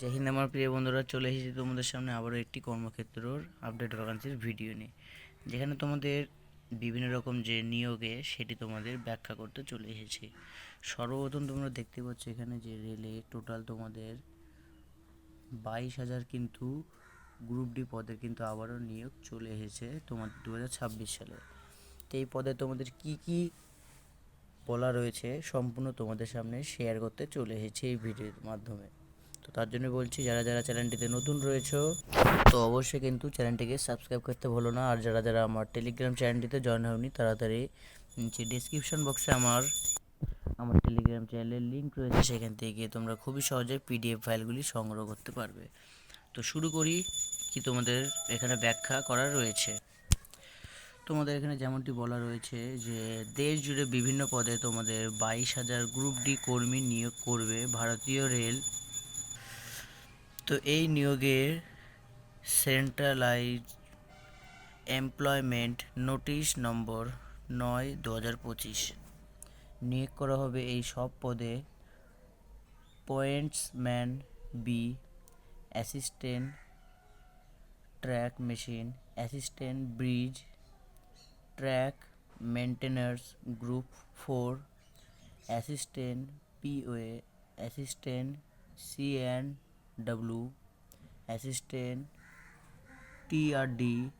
জয় হিন্দ আমার প্রিয় বন্ধুরা, চলে এসেছি তোমাদের সামনে আবারও একটি কর্মক্ষেত্রর আপডেট ভ্যাকান্সির ভিডিও নিয়ে, যেখানে তোমাদের বিভিন্ন রকম যে নিয়োগে সেটি তোমাদের ব্যাখ্যা করতে চলে এসেছি। সর্বপ্রথম তোমরা দেখতে পাচ্ছ এখানে যে রেলে টোটাল তোমাদের বাইশ হাজার কিন্তু গ্রুপ ডি পদের কিন্তু আবারও নিয়োগ চলে এসেছে তোমাদের দু সালে। তো এই পদে তোমাদের কি কি বলা রয়েছে সম্পূর্ণ তোমাদের সামনে শেয়ার করতে চলে এসেছে এই ভিডিওর মাধ্যমে। তো তার জন্য বলছি, যারা যারা চ্যানেলটিতে নতুন রয়েছে, তো অবশ্যই কিন্তু চ্যানেলটিকে সাবস্ক্রাইব করতে ভুলো না। আর যারা যারা আমার টেলিগ্রাম চ্যানেলটিতে জয়েন হয়নি, তাড়াতাড়ি নিচে ডিসক্রিপশন বক্সে আমার আমার টেলিগ্রাম চ্যানেলের লিঙ্ক রয়েছে। সেখান থেকে গিয়ে তোমরা খুবই সহজে পিডিএফ ফাইলগুলি সংগ্রহ করতে পারবে। তো শুরু করি কি তোমাদের এখানে ব্যাখ্যা করা রয়েছে। তোমাদের এখানে যেমনটি বলা রয়েছে যে, দেশ জুড়ে বিভিন্ন পদে তোমাদের বাইশ হাজার গ্রুপ ডি কর্মী নিয়োগ করবে ভারতীয় রেল তো এই নিয়োগের সেন্ট্রালাইজ এমপ্লয়মেন্ট নোটিশ নম্বর নয় দু হাজার পঁচিশ। নিয়োগ করা হবে এই সব পদে pointsman B assistant track machine assistant bridge track maintainers group four assistant POA assistant W assistant T R D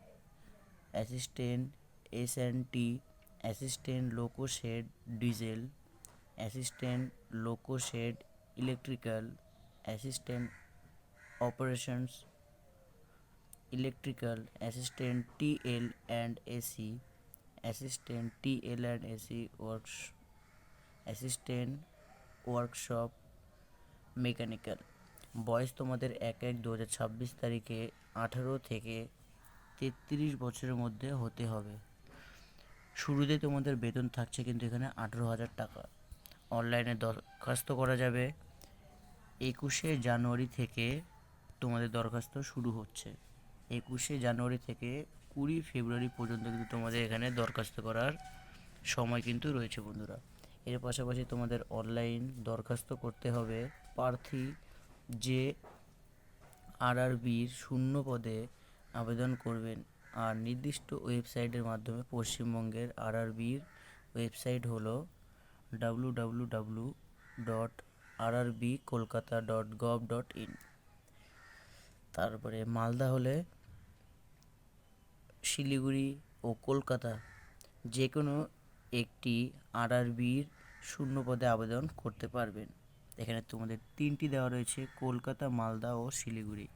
assistant S N T assistant loco shed diesel assistant loco shed electrical assistant operations electrical assistant T L and A C assistant T L and A C works assistant workshop mechanical. বয়স তোমাদের এক এক দু হাজার ছাব্বিশ তারিখে আঠারো থেকে তেত্রিশ বছরের মধ্যে হতে হবে। শুরুতে তোমাদের বেতন থাকছে কিন্তু এখানে আঠেরো হাজার টাকা। অনলাইনে দরখাস্ত করা যাবে। একুশে জানুয়ারি থেকে তোমাদের দরখাস্ত শুরু হচ্ছে। একুশে জানুয়ারি থেকে কুড়ি ফেব্রুয়ারি পর্যন্ত কিন্তু তোমাদের এখানে দরখাস্ত করার সময় কিন্তু রয়েছে বন্ধুরা। এর পাশাপাশি তোমাদের অনলাইন দরখাস্ত করতে হবে। প্রার্থী যে আরআরবির শূন্য পদে আবেদন করবেন। আর নির্দিষ্ট ওয়েবসাইটের মাধ্যমে পশ্চিমবঙ্গের আরআরবির ওয়েবসাইট হলো W W W dot RRB Kolkata dot gov dot in তারপরে মালদা হলে শিলিগুড়ি ও কলকাতা যে কোনো একটি আরআরবির শূন্য পদে আবেদন করতে পারবেন। এখানে তোমাদের তিনটি দেওয়া রয়েছে, কলকাতা, মালদা ও শিলিগুড়ি।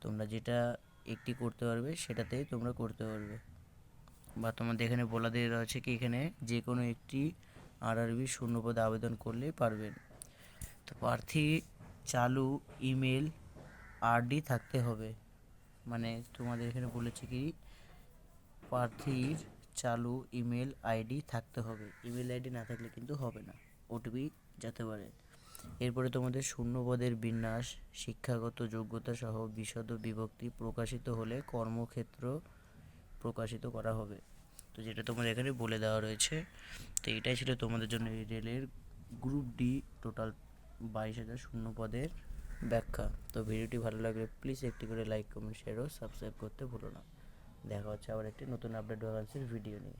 তোমরা যেটা একটি করতে পারবে, সেটাতেই তোমরা করতে পারবে। বা তোমাদের এখানে বলা দিয়ে রয়েছে কি, এখানে যে কোনো একটি আরআরবি শূন্য পদে আবেদন করলেই পারবেন। তো প্রার্থী চালু ইমেল আরডি থাকতে হবে। মানে তোমাদের এখানে বলেছে কি, প্রার্থীর চালু ইমেল আইডি থাকতে হবে। ইমেল আইডি না থাকলে কিন্তু হবে না। ওটিপি যেতে পারে। এরপরে তোমাদের শূন্যপদের বিন্যাস, শিক্ষাগত যোগ্যতা সহ বিশদ বিভক্তি প্রকাশিত হলে কর্মক্ষেত্র প্রকাশিত করা হবে। তো যেটা তোমাদের এখানে বলে দেওয়া রয়েছে, তো এটাই ছিল তোমাদের জন্য এই রেলের গ্রুপ ডি টোটাল বাইশ হাজার শূন্য পদের ব্যাখ্যা। তো ভিডিওটি ভালো লাগলে প্লিজ একটি করে লাইক কমেন্ট শেয়ার ও সাবস্ক্রাইব করতে ভুলো না। দেখা হচ্ছে আবার একটি নতুন আপডেট ভ্যাকান্সির ভিডিও নিয়ে।